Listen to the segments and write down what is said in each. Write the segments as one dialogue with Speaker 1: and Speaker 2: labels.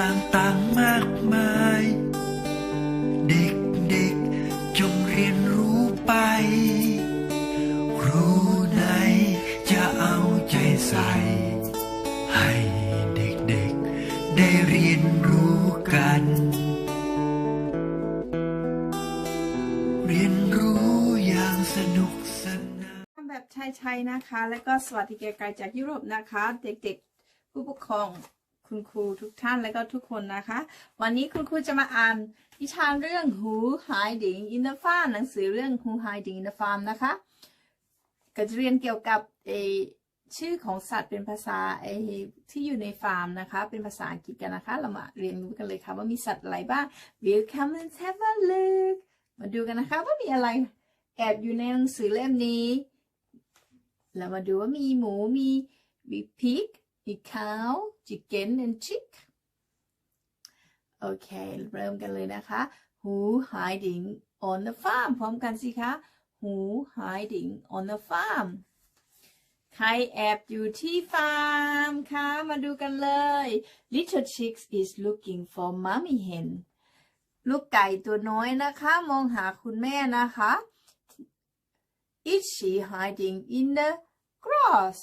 Speaker 1: ต่างๆมากมาย เด็กๆจงเรียนรู้ไปครูไหนจะเอาใจใส่ ให้เด็กๆได้เรียนรู้กัน เรียนรู้อย่างสนุกสนาน
Speaker 2: แบบไทยๆนะคะ แล้วก็สวัสดีไกลๆจากยุโรปนะคะ เด็กๆผู้ปกครอง คุณครูทุกท่านแล้วก็ทุกคนนะคะ วันนี้คุณครูจะมาอ่านนิทานเรื่อง Who Hiding in the Farm หนังสือเรื่อง Who Hiding in the Farm นะคะก็จะเรียนเกี่ยวกับเอชื่อของสัตว์เป็นภาษาเอที่อยู่ในฟาร์มนะคะ เป็นภาษาอังกฤษกันนะคะ เรามาเรียนรู้กันเลยค่ะว่ามีสัตว์อะไรบ้าง Welcome and have a look มาดูกันนะคะว่ามีอะไรแอบอยู่ในหนังสือเล่มนี้ เรามาดูว่ามีหมูมีมี pig มี cow chicken and chick โอเค เริ่มกันเลยนะคะ who hiding on the farm พร้อมกันสิคะ who hiding on the farm ใครแอบอยู่ที่ฟาร์มคะมาดูกันเลย little chicks is looking for mommy hen ลูกไก่ตัวน้อยนะคะ มองหาคุณแม่นะคะ Is she hiding in the grass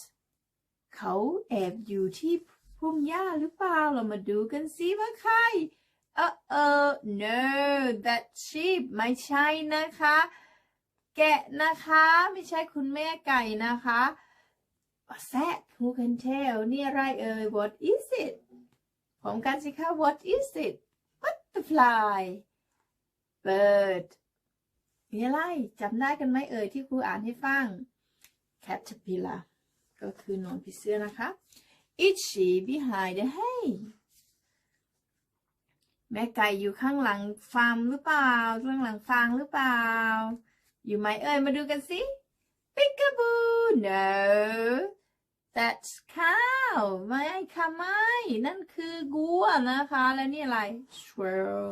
Speaker 2: เขาแอบอยู่ที่พุ่มหญ้าหรือเปล่า เรามาดูกันสิว่าใคร เออเออ no that sheep ไม่ใช่นะคะ แกะนะคะ ไม่ใช่คุณแม่ไก่นะคะ What's that who can tell นี่อะไรเอ่ย what is it พร้อมกันสิคะ what is it butterfly bird มีอะไรจำได้กันไหมเอ่ยที่ครูอ่านให้ฟัง caterpillar ก็คือนอนผีเสื้อนะคะ Is she behind the hay แม่ไก่อยู่ข้างหลังฟาร์มหรือเปล่าข้างหลังฟางหรือเปล่า อยู่ไหมเอ่ยมาดูกันสิ Peekaboo no that's cow ไม่ค่ะไม่ นั่นคือกัวนะคะ แล้วนี่อะไร squirrel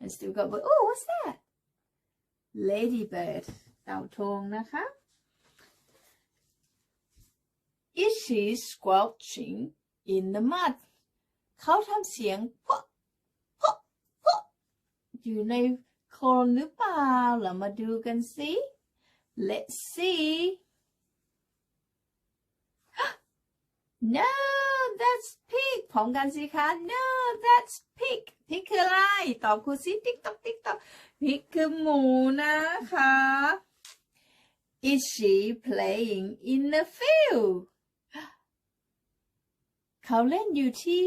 Speaker 2: and still got oh what's that ladybird เต่าทงนะคะ Is she squelching in the mud เขาทำเสียงพะพะพะอยู่ในโคลนหรือเปล่าเรามาดูกันสิ Let's see No that's pig พร้อมกันสิคะ No that's pig pig คืออะไร ตอบครูสิติ๊กตอกติ๊กตอก pig คือหมูนะคะ Is she playing in the field เขาเล่นอยู่ที่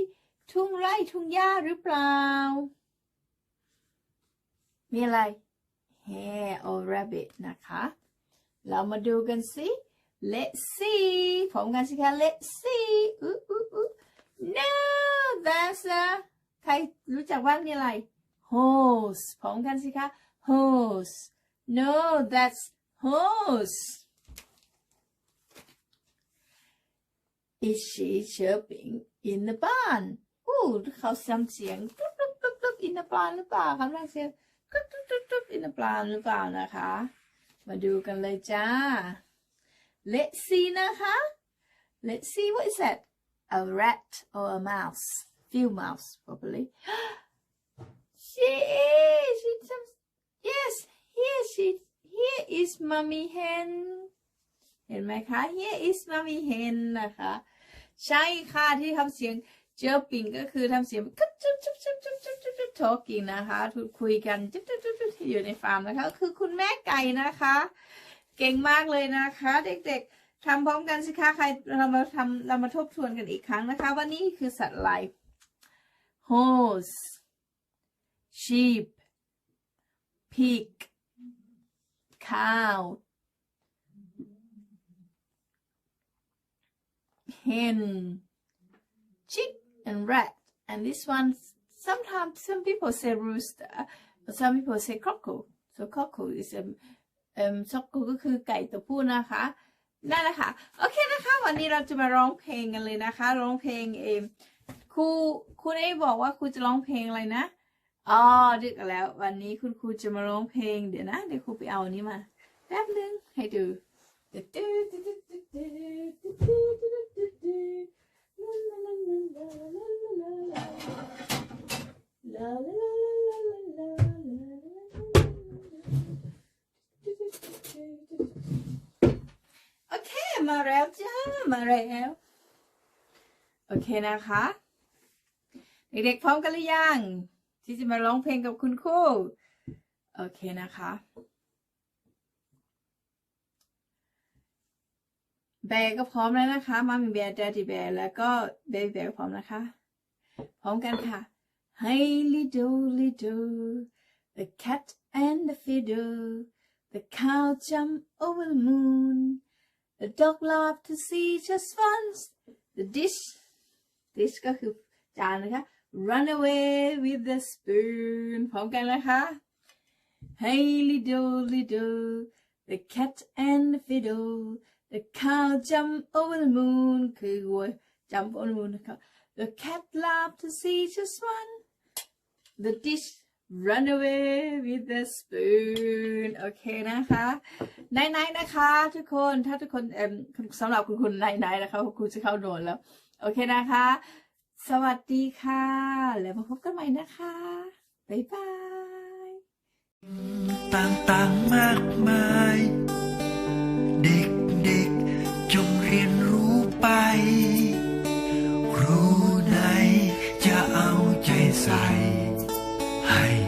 Speaker 2: ทุ่งไร่ทุ่งหญ้าหรือเปล่า มีอะไร hare or rabbit นะคะ เรามาดูกันสิ let's see ผมกันสิคะ let's see อุ๊อุ๊อุ๊ no that's a ใครรู้จักว่านี่อะไร hose ผมกันสิคะ hose no that's hose Is she chirping in the barn อู้เขาทำเสียงตุ๊บตุ๊บตุ๊บตุ๊บ in the barn หรือเปล่าคำนั้นเสียงตุ๊บตุ๊บตุ๊บตุ๊บ in the barn หรือเปล่านะคะ มาดูกันเลยจ้า Let's see นะคะ Let's see what is that a rat or a mouse few mouse probably she is she yes here she here is mommy hen เห็นไหมคะ here is mommy hen นะคะ ใช่ค่ะที่ทำเสียงเจอปิงก็คือทำเสียงจุ๊บจุ๊บจุ๊บจุ๊บจุ๊บจุ๊บจุ๊บจุ๊บ talking นะคะคุยกันจุ๊บจุ๊บจุ๊บจุ๊บอยู่ในฟาร์มนะคะ คือคุณแม่ไก่นะคะ เก่งมากเลยนะคะ เด็กๆทำพร้อมกันสิคะใครเรามาทำเรามาทบทวนกันอีกครั้งนะคะ ว่านี่คือสัตว์อะไร horse sheep pig cow hen, chick, and rat. And this one, sometimes some people say rooster, but some people say cockle. So cockle is um um cockle ก็คือไก่ตัวผู้นะคะนั่นแหละค่ะโอเคนะคะ วันนี้เราจะมาร้องเพลงกันเลยนะคะ ร้องเพลงเองครูครูได้บอกว่าครูจะร้องเพลงอะไรนะอ๋อดึกแล้ว วันนี้คุณครูจะมาร้องเพลงเดี๋ยวนะ เดี๋ยวครูไปเอาอันนี้มาแป๊บนึงให้ดู โอเค มาแล้วจ้า มาแล้ว โอเคนะคะ เด็กๆพร้อมกันหรือยัง ที่จะมาร้องเพลงกับคุณครู โอเคนะคะ แบร์ก็พร้อมแล้วนะคะมามีแบร์ d ดด d ี y แบร์แล้วก็เบบี้แบร์พร้อมนะคะ พร้อมกันค่ะ Hey little little the cat and the fiddle the cow jump over the moon the dog laughed to see just once the dish dish ก็คือจานนะคะ run away with the spoon พร้อมกันนะคะ Hey little little the cat and the fiddle the cow jumped over the moon คือวัว jump over the moon นะคะ the cat laughed to see just one the dish run away with the spoon โอเคนะคะไนไนนะคะทุกคนถ้าทุกคนเอ่มสำหรับคุณคุณไนไนนะคะคุณจะเข้าโดนแล้ว โอเคนะคะ สวัสดีค่ะ แล้วมาพบกันใหม่นะคะ บ๊ายบาย
Speaker 1: ต่างๆมากมาย ค